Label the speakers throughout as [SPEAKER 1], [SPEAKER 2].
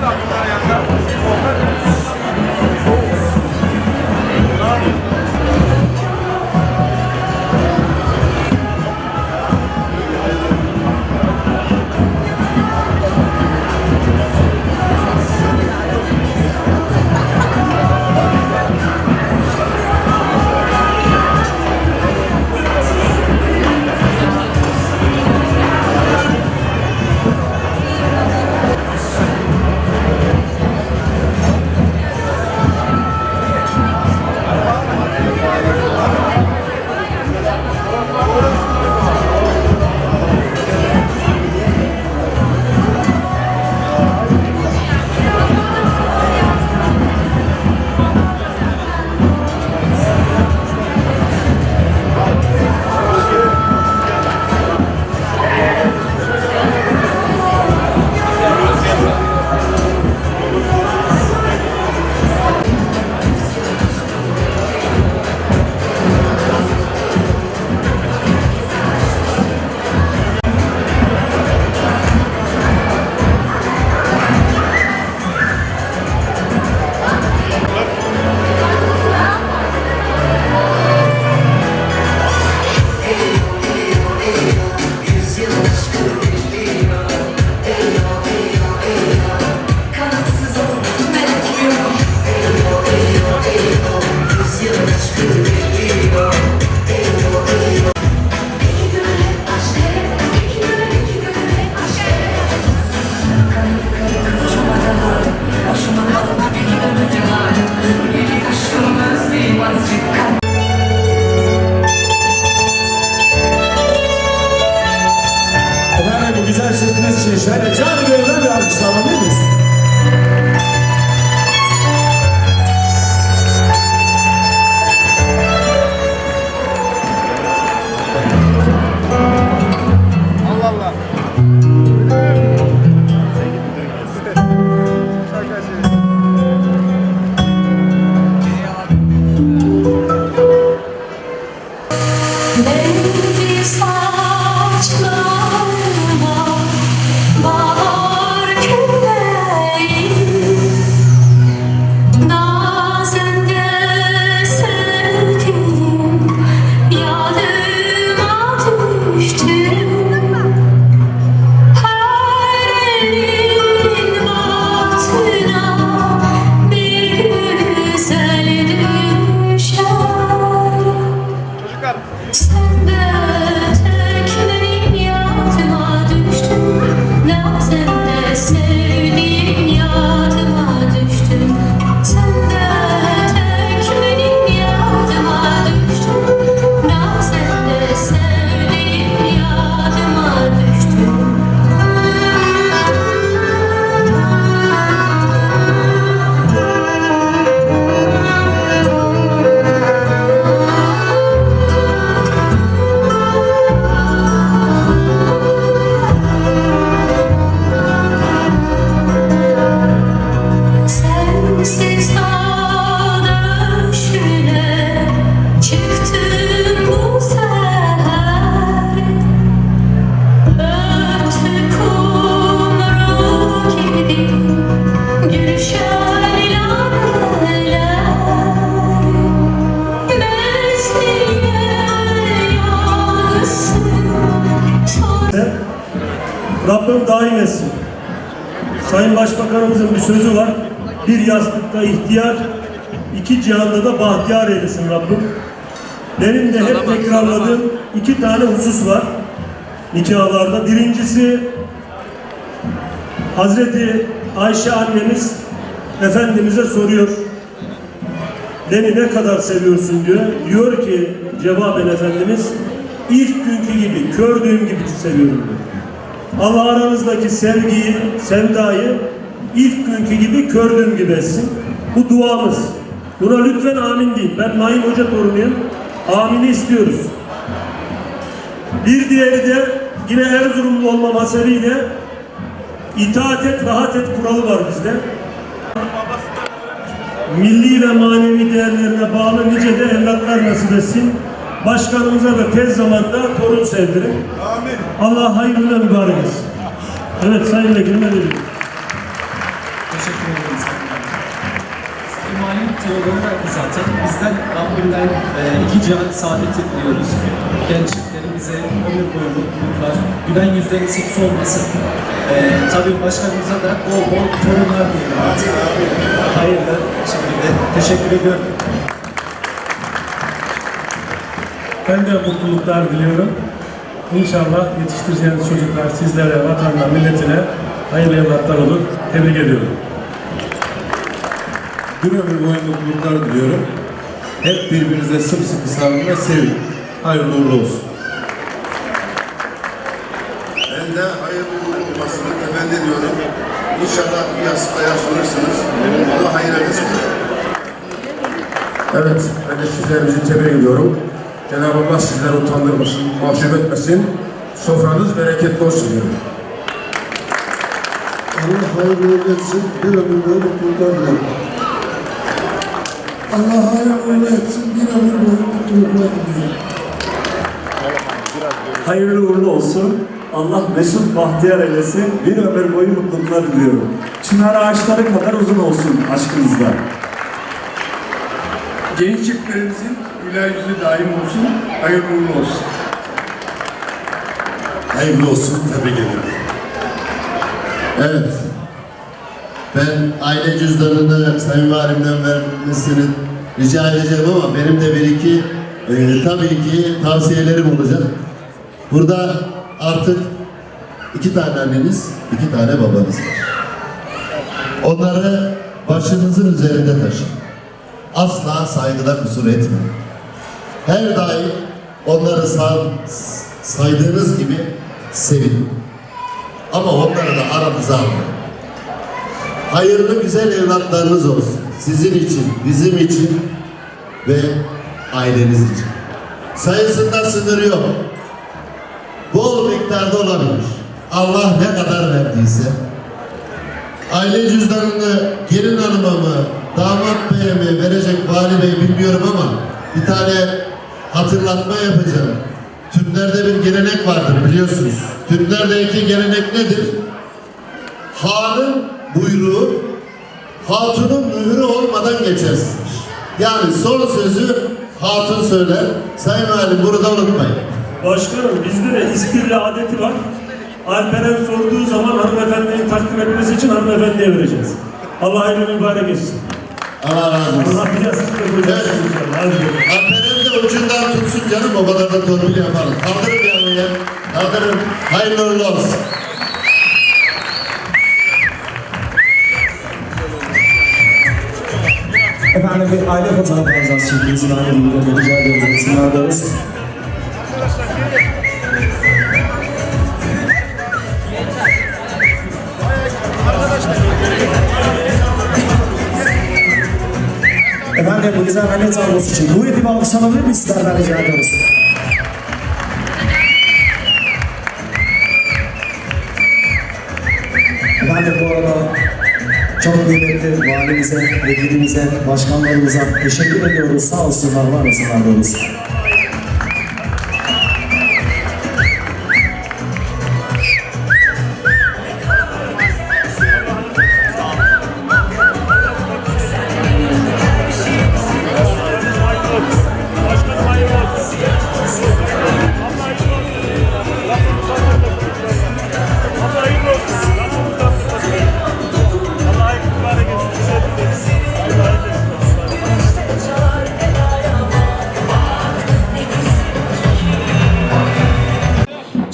[SPEAKER 1] Kanatsız
[SPEAKER 2] Rabbim daim etsin. Sayın Başbakanımızın bir sözü var. Bir yastıkta ihtiyar, iki cihanda da bahtiyar eylesin Rabbim. Benim de hep tekrarladığım iki tane husus var nikahlarda. Birincisi Hazreti Ayşe annemiz Efendimiz'e soruyor. Beni ne kadar seviyorsun diyor. Diyor ki cevaben Efendimiz ilk günkü gibi, kördüğüm gibi seviyorum diyor. Allah aranızdaki sevgiyi, sevdayı ilk günkü gibi kördüğüm gibi etsin. Bu duamız. Buna lütfen amin deyin. Ben Naim Hoca torunuyum. Amini istiyoruz. Bir diğeri de yine Erzurumlu olmam hasebiyle itaat et, rahat et kuralı var bizde. Milli ve manevi değerlerine bağlı nice de evlatlar nasip etsin. Başkanımıza da tez zamanda torun sevdirin. Allah hayırlı mübarek etsin. Evet Sayın Vekilim
[SPEAKER 3] Valim teogonlar zaten bizden Rabbimden e, iki cihan saadeti diliyoruz. Genç çiftlerimize ömür boyu mutluluklar, gülen yüzlerin eksik olmasın. E, tabii başkanımıza da bol bol torunlar diyelim artık. Hayırlı şekilde teşekkür ediyorum.
[SPEAKER 4] Ben de mutluluklar diliyorum. İnşallah yetiştireceğiniz çocuklar sizlere, vatanına, milletine hayırlı evlatlar olur. Tebrik ediyorum.
[SPEAKER 5] Bir ömür boyu mutluluklar diliyorum. Hep birbirinize sımsıkı sarılın ve sevin. Hayırlı uğurlu olsun.
[SPEAKER 6] Ben de hayırlı uğurlu olmasını temenni ediyorum. İnşallah bu yastıkta yaşlanırsınız. Allah hayır eylesin.
[SPEAKER 7] Evet, ben de sizlerimizi tebrik ediyorum. Cenab-ı Allah sizleri utandırmasın, mahcup etmesin. Sofranız bereketli olsun diyorum.
[SPEAKER 8] Allah hayırlı etsin, bir ömür boyu mutluluklar dilerim. Allah hayırlı uğurlu etsin, bir ömür boyu mutluluklar diliyorum.
[SPEAKER 9] Hayırlı uğurlu olsun. Allah mesut bahtiyar eylesin. Bir ömür boyu mutluluklar diliyorum. Çınar ağaçları kadar uzun olsun aşkınızda.
[SPEAKER 4] Genç çiftlerimizin güler yüzü daim olsun. Hayırlı uğurlu olsun.
[SPEAKER 5] Hayırlı olsun. Tebrik ederim.
[SPEAKER 6] Evet. Ben aile cüzdanını Sayın Valim'den vermesini rica edeceğim ama benim de bir iki e, tabii ki tavsiyelerim olacak. Burada artık iki tane anneniz, iki tane babanız var. Onları başınızın üzerinde taşıyın. Asla saygıda kusur etmeyin. Her daim onları sağ, saydığınız gibi sevin. Ama onları da aranıza almayın. Hayırlı güzel evlatlarınız olsun. Sizin için, bizim için ve aileniz için. Sayısında sınır yok. Bol miktarda olabilir. Allah ne kadar verdiyse. Aile cüzdanını gelin hanıma mı, damat beye mi verecek vali bey bilmiyorum ama bir tane hatırlatma yapacağım. Türklerde bir gelenek vardır biliyorsunuz. Türklerdeki gelenek nedir? Hanın buyruğu hatunun mührü olmadan geçersiniz. Yani son sözü hatun söyler. Sayın Valim bunu da unutmayın.
[SPEAKER 2] Başkanım bizde de ispirli adeti var. Alperen sorduğu zaman hanımefendinin takdim etmesi için hanımefendiye vereceğiz. Allah hayırlı mübarek etsin.
[SPEAKER 6] Allah razı olsun.
[SPEAKER 2] Allah bir. Hadi bakalım.
[SPEAKER 6] Alperen de ucundan tutsun canım o kadar da torpil yapalım. Kaldırın yavruyu. Kaldırın. Hayırlı uğurlu olsun.
[SPEAKER 3] Efendim bir aile fotoğrafı alacağız şimdi izin ailemize rica ediyoruz. Alıyoruz. Efendim bu güzel aile tablosu için kuvvetli bir alkış alabilir miyiz sizlerden rica ediyoruz. Çok kıymetli valimize, vekilimize, başkanlarımıza teşekkür ediyoruz. Sağ olsunlar, var olsunlar diyoruz.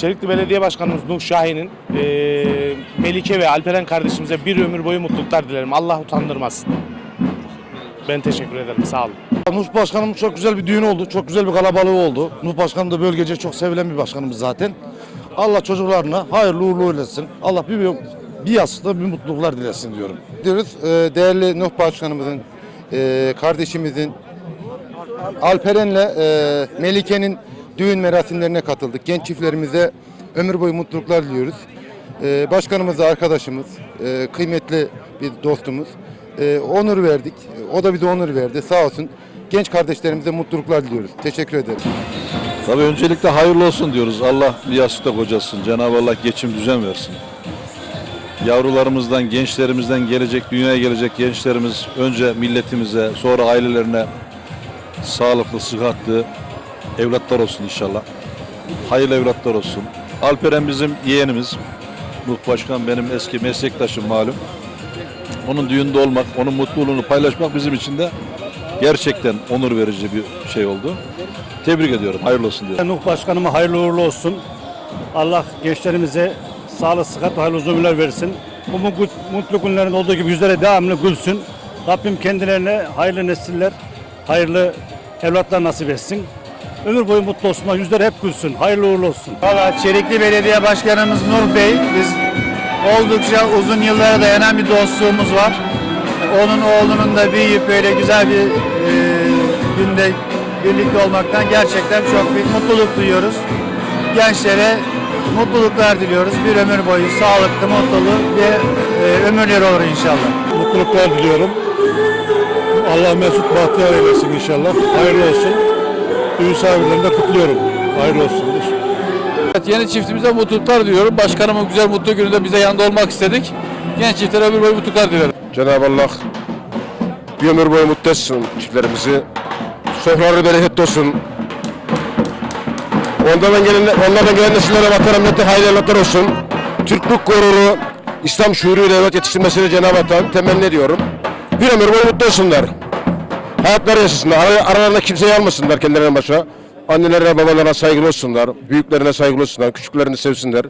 [SPEAKER 10] Çelikli Belediye Başkanımız Nuh Şahin'in eee, Melike ve Alperen kardeşimize bir ömür boyu mutluluklar dilerim. Allah utandırmasın. Ben teşekkür ederim. Sağ olun.
[SPEAKER 11] Nuh Başkanım çok güzel bir düğün oldu. Çok güzel bir kalabalığı oldu. Nuh Başkanım da bölgece çok sevilen bir başkanımız zaten. Allah çocuklarına hayırlı uğurlu eylesin. Allah bir, bir yastıkta bir mutluluklar dilesin diyorum.
[SPEAKER 5] Diyoruz e, değerli Nuh Başkanımızın, e, kardeşimizin, Alperen'le e, Melike'nin düğün merasimlerine katıldık. Genç çiftlerimize ömür boyu mutluluklar diliyoruz. E, başkanımız da arkadaşımız, e, kıymetli bir dostumuz. E, onur verdik. O da bize onur verdi. Sağ olsun. Genç kardeşlerimize mutluluklar diliyoruz. Teşekkür ederim.
[SPEAKER 12] Tabii öncelikle hayırlı olsun diyoruz. Allah bir yastıkta kocasın. Cenab-ı Allah geçim düzen versin.
[SPEAKER 11] yavrularımızdan, gençlerimizden gelecek, dünyaya gelecek gençlerimiz önce milletimize, sonra ailelerine sağlıklı, sıhhatli evlatlar olsun inşallah. Hayırlı evlatlar olsun. Alperen bizim yeğenimiz. Nuh Başkan benim eski meslektaşım malum. Onun düğünde olmak, onun mutluluğunu paylaşmak bizim için de gerçekten onur verici bir şey oldu. Tebrik ediyorum. Hayırlı olsun diyorum.
[SPEAKER 9] Nuh Başkanıma hayırlı uğurlu olsun. Allah gençlerimize sağlık, sıhhat hayırlı uzun ömürler versin. Bu mu- mutlu günlerin olduğu gibi yüzlere devamlı gülsün. Rabbim kendilerine hayırlı nesiller, hayırlı evlatlar nasip etsin. Ömür boyu mutlu olsunlar, yüzleri hep gülsün. Hayırlı uğurlu olsun.
[SPEAKER 12] Valla Çelikli Belediye Başkanımız Nur Bey, biz oldukça uzun yıllara dayanan bir dostluğumuz var. Onun oğlunun da büyüyüp böyle güzel bir e, günde birlikte olmaktan gerçekten çok büyük mutluluk duyuyoruz. Gençlere mutluluklar diliyoruz. Bir ömür boyu sağlıklı, mutlulu ve e, ömürleri olur inşallah.
[SPEAKER 4] Mutluluklar diliyorum. Allah mesut bahtiyar eylesin inşallah. Hayırlı olsun. Düğün sahiplerini de kutluyorum. Hayırlı olsun.
[SPEAKER 11] Evet, yeni çiftimize mutluluklar diliyorum. Başkanımın güzel mutlu gününde bize yanında olmak istedik. Genç çiftlere ömür boyu mutluluklar dilerim.
[SPEAKER 7] Cenab-ı Allah bir ömür boyu mutlu etsin çiftlerimizi. Sofraları bereketli olsun. Onlardan gelen, onlardan gelen nesillere vatan millete hayırlı evlatlar olsun. Türklük gururu, İslam şuuruyla evlat yetiştirmesini Cenab-ı Hak'tan temenni ediyorum. Bir ömür boyu mutlu olsunlar. Hayatları yaşasınlar. Ara- Aralarında kimseyi almasınlar kendilerine başa. Annelerine, babalarına saygılı olsunlar. Büyüklerine saygılı olsunlar. Küçüklerini sevsinler.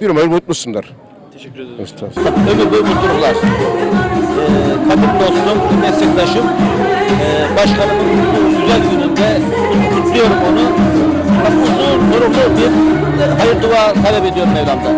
[SPEAKER 7] Bir ömür mutlusunlar. Teşekkür ederim.
[SPEAKER 11] Ömür boyu mutluluklar. Ee, kadın dostum, meslektaşım, ee, başkanımın güzel gününde kutluyorum onu. Uzun, sorumlu bir e, hayır dua talep ediyorum Mevlam'dan.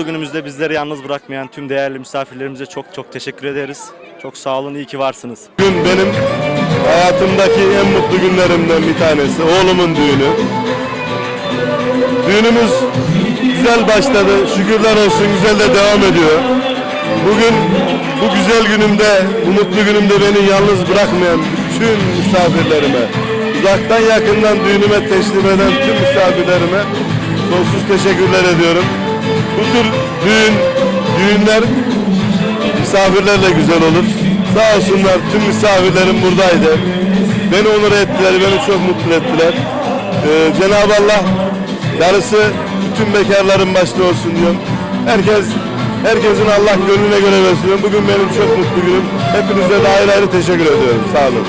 [SPEAKER 9] Mutlu günümüzde bizleri yalnız bırakmayan tüm değerli misafirlerimize çok çok teşekkür ederiz. Çok sağ olun, iyi ki varsınız.
[SPEAKER 7] Gün benim hayatımdaki en mutlu günlerimden bir tanesi. Oğlumun düğünü. Düğünümüz güzel başladı. Şükürler olsun güzel de devam ediyor. Bugün bu güzel günümde, bu mutlu günümde beni yalnız bırakmayan bütün misafirlerime, uzaktan yakından düğünüme teslim eden tüm misafirlerime sonsuz teşekkürler ediyorum. Bu tür düğün, düğünler misafirlerle güzel olur. Sağ olsunlar tüm misafirlerim buradaydı. Beni onur ettiler, beni çok mutlu ettiler. Ee, Cenab-ı Allah darısı Bütün bekarların başta olsun diyorum. Herkes herkesin Allah gönlüne göre versin. Bugün benim çok mutlu günüm. Hepinize de ayrı ayrı teşekkür ediyorum. Sağ olun.